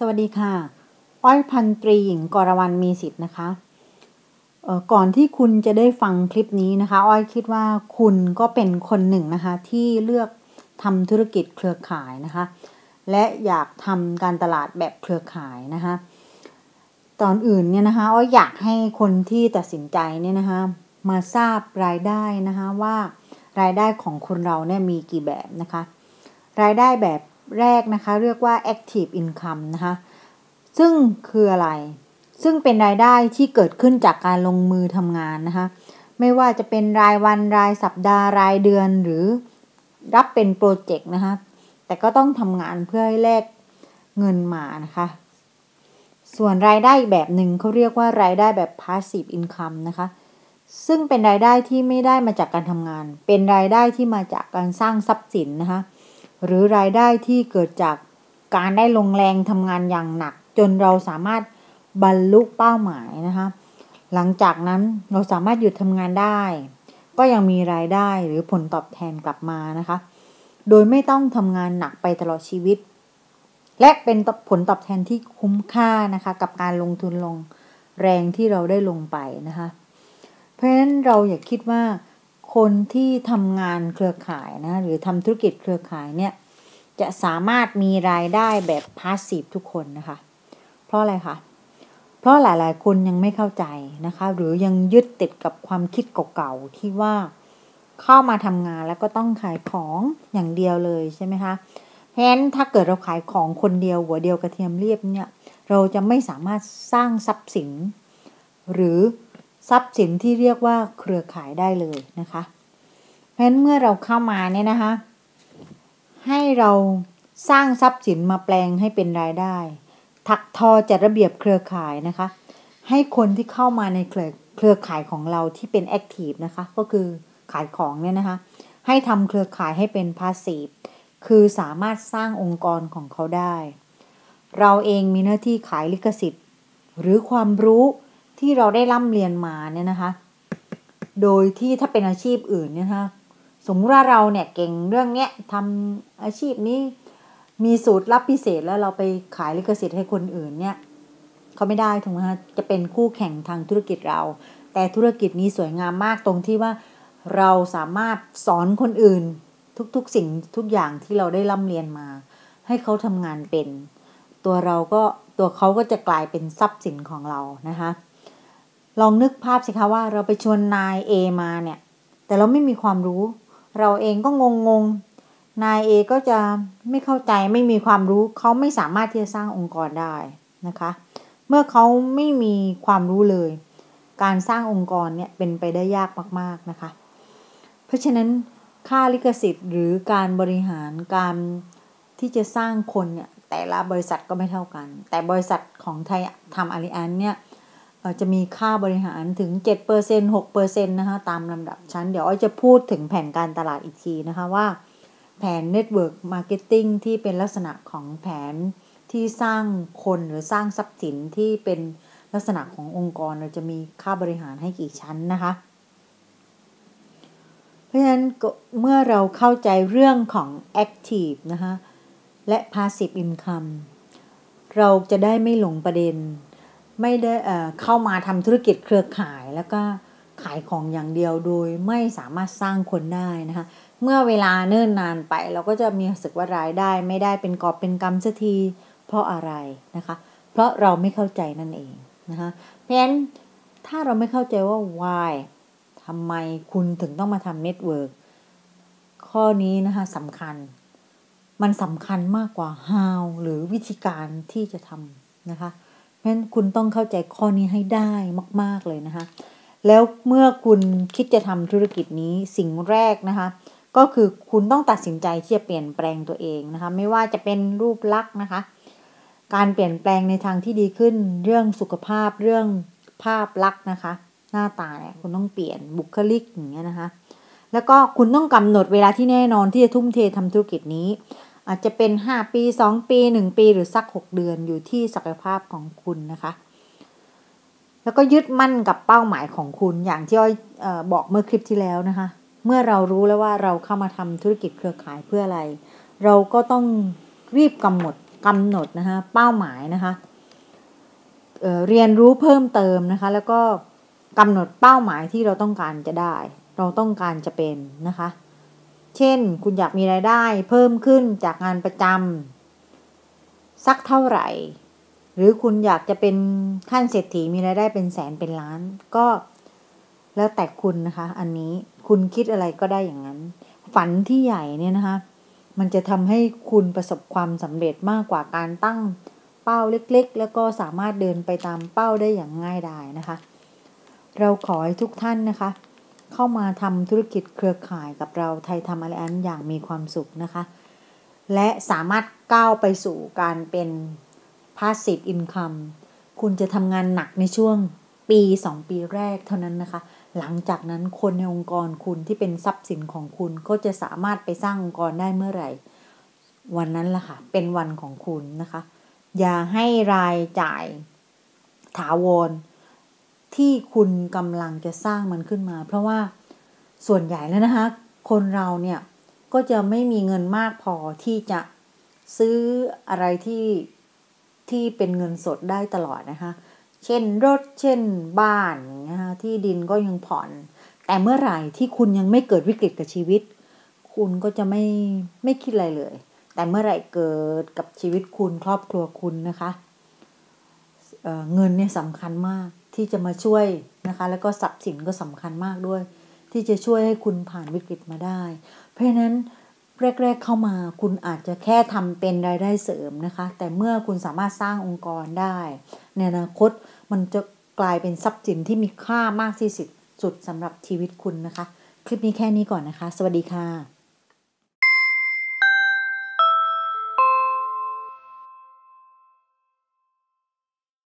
สวัสดีค่ะ อ้อยพันตรีหญิงกรวรรณมีสิทธิ์นะคะ ก่อนที่คุณจะได้ฟังคลิปนี้นะคะ อ้อยคิดว่าคุณก็เป็นคนหนึ่งนะคะ ที่เลือกทำธุรกิจเครือข่ายนะคะ และอยากทำการตลาดแบบเครือข่ายนะคะ ตอนอื่นเนี่ยนะคะ อ้อยอยากให้คนที่ตัดสินใจเนี่ยนะคะ มาทราบรายได้นะคะว่ารายได้ของคนเราเนี่ยมีกี่แบบนะคะ รายได้แบบ แรกนะคะ เรียกว่า active income นะคะ ซึ่งคืออะไร ซึ่งเป็นรายได้ที่เกิดขึ้นจากการลงมือทำงานนะคะ ไม่ว่าจะเป็นรายวันรายสัปดาห์รายเดือนหรือรับเป็นโปรเจกต์นะคะ แต่ก็ต้องทำงานเพื่อให้แลกเงินมานะคะ ส่วนรายได้แบบหนึ่งเขาเรียกว่ารายได้แบบ passive income นะคะ ซึ่งเป็นรายได้ที่ไม่ได้มาจากการทำงาน เป็นรายได้ที่มาจากการสร้างทรัพย์สินนะคะ หรือรายได้ที่เกิดจากการได้ลงแรงทำงานอย่างหนัก จนเราสามารถบรรลุเป้าหมายนะคะ หลังจากนั้นเราสามารถหยุดทำงานได้ ก็ยังมีรายได้หรือผลตอบแทนกลับมานะคะ โดยไม่ต้องทำงานหนักไปตลอดชีวิต และเป็นผลตอบแทนที่คุ้มค่านะคะ กับการลงทุนลงแรงที่เราได้ลงไปนะคะ เพราะฉะนั้นเราอย่าคิดว่า คนที่ทำงานเครือข่ายนะหรือทำธุรกิจเครือข่ายเนี่ยจะสามารถมีรายได้แบบพาสซีฟทุกคนนะคะ เพราะอะไรคะเพราะหลาย ๆ คนยังไม่เข้าใจนะคะ หรือยังยึดติดกับความคิดเก่าๆที่ว่าเข้ามาทำงานแล้วก็ต้องขายของอย่างเดียวเลยใช่ไหมคะเพราะฉะนั้นถ้าเกิดเราขายของคนเดียวหัวเดียวกระเทียมเรียบเนี่ยเราจะไม่สามารถสร้างทรัพย์สิน หรือ ทรัพย์สินที่เรียกว่าเครือข่ายได้เลยนะคะเพราะฉะนั้นเมื่อเราเข้ามาเนี่ยนะคะ ให้เราสร้างทรัพย์สินมาแปลงให้เป็นรายได้ ถักทอจัดระเบียบเครือข่ายนะคะ ให้คนที่เข้ามาในเครือเครือข่ายของเราที่เป็นแอคทีฟนะคะ ก็คือขายของเนี่ยนะคะ ให้ทำเครือข่ายให้เป็นพาสซีฟคือสามารถสร้างองค์กรของเขาได้ เราเองมีหน้าที่ขายลิขสิทธิ์ หรือความรู้ ที่เราได้ร่ำเรียนมาเนี่ยนะคะ โดยที่ถ้าเป็นอาชีพอื่นเนี่ยนะคะสมมติว่าเราเนี่ยเก่งเรื่องเนี้ยทำอาชีพนี้มีสูตรลับพิเศษแล้วเราไปขายลิขสิทธิ์ให้คนอื่นเนี่ยเขาไม่ได้ถูกไหมคะจะเป็นคู่แข่งทางธุรกิจเรา แต่ธุรกิจนี้สวยงามมากตรงที่ว่าเราสามารถสอนคนอื่นทุกๆสิ่งทุกอย่างที่เราได้ร่ำเรียนมา ให้เขาทำงานเป็น ตัวเราก็ตัวเขาก็จะกลายเป็นทรัพย์สินของเรานะคะ ลองนึกภาพสิคะว่าเราไปชวนนายเอมาเนี่ย แต่เราไม่มีความรู้ เราเองก็งงงนายเอก็จะไม่เข้าใจไม่มีความรู้ เขาไม่สามารถที่จะสร้างองค์กรได้นะคะ เมื่อเขาไม่มีความรู้เลย การสร้างองค์กรเนี่ยเป็นไปได้ยากมากๆนะคะ เพราะฉะนั้นค่าลิขสิทธิ์ หรือการบริหารการที่จะสร้างคนเนี่ยแต่ละบริษัทก็ไม่เท่ากัน แต่บริษัทของไทยทำอาริอันเนี่ย จะมีค่าบริหารถึง 7% 6%นะคะตามลำดับชั้น เดี๋ยวอ้อยจะพูดถึงแผนการตลาดอีกทีนะคะว่า แผน Network Marketing ที่เป็นลักษณะของแผนที่สร้างคนหรือสร้างทรัพย์สินที่เป็นลักษณะขององค์กรเราจะมีค่าบริหารให้กี่ชั้นนะคะ เพราะฉะนั้นเมื่อเราเข้าใจเรื่องของ Active นะคะและ Passive Income เราจะได้ไม่หลงประเด็น ไม่ได้เข้ามาทำธุรกิจเครือข่ายแล้วก็ขายของอย่างเดียวโดยไม่สามารถสร้างคนได้นะคะ เมื่อเวลาเนิ่นนานไปเราก็จะมีสึกว่ารายได้ ไม่ได้เป็นกอบเป็นกำสักที เพราะอะไรนะคะ เพราะเราไม่เข้าใจนั่นเองนะคะเพราะฉะนั้นถ้าเราไม่เข้าใจว่า why ทำไมคุณถึงต้องมาทำเน็ตเวิร์กข้อนี้นะคะสำคัญ มันสำคัญมากกว่า how หรือวิธีการที่จะทำนะคะ เพราะฉะนั้นคุณต้องเข้าใจข้อนี้ให้ได้มาก ๆเลยนะคะ แล้วเมื่อคุณคิดจะทำธุรกิจนี้สิ่งแรกนะคะ ก็คือคุณต้องตัดสินใจที่จะเปลี่ยนแปลงตัวเองนะคะ ไม่ว่าจะเป็นรูปลักษณ์นะคะ การเปลี่ยนแปลงในทางที่ดีขึ้น เรื่องสุขภาพเรื่องภาพลักษณ์นะคะ หน้าตาเนี่ยคุณต้องเปลี่ยนบุคลิกอย่างเงี้ยนะคะแล้วก็คุณต้องกำหนดเวลาที่แน่นอนที่จะทุ่มเททำธุรกิจนี้ อาจจะเป็น 5 ปี 2 ปี 1 ปีหรือสัก 6 เดือนอยู่ที่ศักยภาพของคุณนะคะ แล้วก็ยึดมั่นกับเป้าหมายของคุณอย่างที่อ้อยบอกเมื่อคลิปที่แล้วนะคะ เมื่อเรารู้แล้วว่าเราเข้ามาทำธุรกิจเครือข่ายเพื่ออะไร เราก็ต้องรีบกำหนดกำหนดนะคะเป้าหมายนะคะเเรียนรู้เพิ่มเติมนะคะ แล้วก็กำหนดเป้าหมายที่เราต้องการจะได้ เราต้องการจะเป็นนะคะ เช่น คุณอยากมีรายได้เพิ่มขึ้นจากงานประจำสักเท่าไหร่ หรือคุณอยากจะเป็นขั้นเศรษฐีมีรายได้เป็นแสนเป็นล้าน ก็แล้วแต่คุณนะคะ อันนี้คุณคิดอะไรก็ได้อย่างนั้น ฝันที่ใหญ่เนี่ยนะคะ มันจะทำให้คุณประสบความสำเร็จมากกว่าการตั้งเป้าเล็กๆ แล้วก็สามารถเดินไปตามเป้าได้อย่างง่ายดายนะคะ เราขอให้ทุกท่านนะคะ เข้ามาทำธุรกิจเครือข่ายกับเราไทยทำอะไรอันอย่างมีความสุขนะคะ และสามารถก้าวไปสู่การเป็น passive income คุณจะทำงานหนักในช่วงปี 2 ปีแรกเท่านั้นนะคะ หลังจากนั้นคนในองค์กรคุณที่เป็นทรัพย์สินของคุณก็จะสามารถไปสร้างองค์กรได้เมื่อไหร่ วันนั้นล่ะค่ะ เป็นวันของคุณนะคะ อย่าให้รายจ่ายถาวร ที่คุณกำลังจะสร้างมันขึ้นมา เพราะว่าส่วนใหญ่แล้วนะคะ คนเราเนี่ยก็จะไม่มีเงินมากพอที่จะซื้ออะไรที่ที่เป็นเงินสดได้ตลอดนะคะ เช่นรถ เช่นบ้านอย่างเงี้ยที่ดินก็ยังผ่อน แต่เมื่อไหร่ที่คุณยังไม่เกิดวิกฤตกับชีวิต คุณก็จะไม่ไม่คิดอะไรเลย แต่เมื่อไหร่เกิดกับชีวิตคุณครอบครัวคุณนะคะเเงินเนี่ยสำคัญมาก ที่จะมาช่วยนะคะ แล้วก็ทรัพย์สินก็สำคัญมากด้วย ที่จะช่วยให้คุณผ่านวิกฤตมาได้ เพราะฉะนั้นแรก ๆ เข้ามาคุณอาจจะแค่ทำเป็นรายได้เสริมนะคะ แต่เมื่อคุณสามารถสร้างองค์กรได้ในอนาคตมันจะกลายเป็นทรัพย์สินที่มีค่ามากที่สุดสำหรับชีวิตคุณนะคะ คลิปนี้แค่นี้ก่อนนะคะ สวัสดีค่ะ